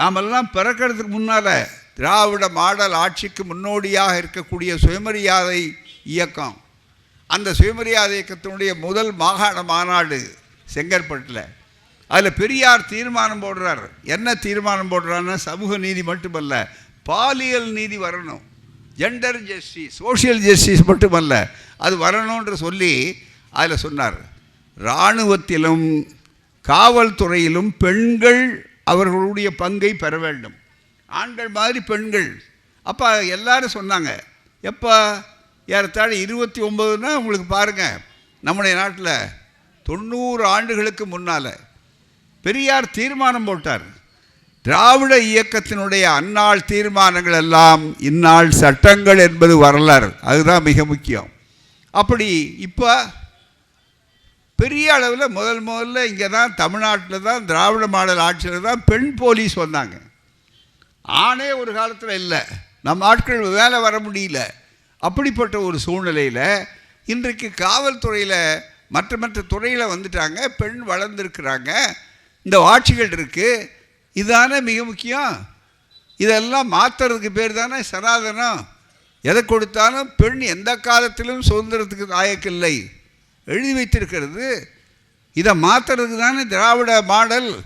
நாமெல்லாம் பிறக்கிறதுக்கு முன்னால் திராவிட மாடல் ஆட்சிக்கு முன்னோடியாக இருக்கக்கூடிய சுயமரியாதை இயக்கம். அந்த சுயமரியாதை இயக்கத்தினுடைய முதல் மாகாண மாநாடு செங்கற்பட்டில். அதில் பெரியார் தீர்மானம் போடுறார். என்ன தீர்மானம் போடுறாருன்னா சமூக நீதி மட்டுமல்ல பாலியல் நீதி வரணும். ஜெண்டர் ஜஸ்டிஸ் சோஷியல் ஜஸ்டிஸ் மட்டுமல்ல அது வரணுன்ற சொல்லி அதில் சொன்னார். இராணுவத்திலும் காவல்துறையிலும் பெண்கள் அவர்களுடைய பங்கை பெற வேண்டும். ஆண்கள் மாதிரி பெண்கள். அப்போ எல்லாரும் சொன்னாங்க. எப்போ ஏறத்தாழ இருபத்தி ஒம்பதுன்னா உங்களுக்கு பாருங்கள் நம்முடைய நாட்டில் தொண்ணூறு ஆண்டுகளுக்கு முன்னால் பெரியார் தீர்மானம் போட்டார். திராவிட இயக்கத்தினுடைய அந்நாள் தீர்மானங்கள் எல்லாம் இந்நாள் சட்டங்கள் என்பது வரலாறு. அதுதான் மிக முக்கியம். அப்படி இப்போ பெரிய அளவில் முதல் முதல்ல இங்கே தான் தமிழ்நாட்டில் தான் திராவிட மாடல் ஆட்சியில் தான் பெண் போலீஸ் வந்தாங்க. ஆணே ஒரு காலத்தில் இல்லை. நம்ம ஆட்கள் வேலை வர முடியல. அப்படிப்பட்ட ஒரு சூழ்நிலையில் இன்றைக்கு காவல்துறையில் மற்ற மற்ற துறையில் வந்துட்டாங்க. பெண் வளர்ந்துருக்குறாங்க. இந்த ஆட்சிகள் இருக்குது இதுதானே மிக முக்கியம். இதெல்லாம் மாற்றுறதுக்கு பேர் தானே சனாதனம். எதை கொடுத்தாலும் பெண் எந்த காலத்திலும் சுதந்திரத்துக்கு தாயக்கில்லை. எழுதி வைத்திருக்கிறது. இதை மாற்றுறதுக்கு தானே திராவிட மாடல்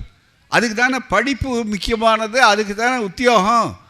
அதுக்கு தானே படிப்பு முக்கியமானது அதுக்கு தானே உத்தியோகம்.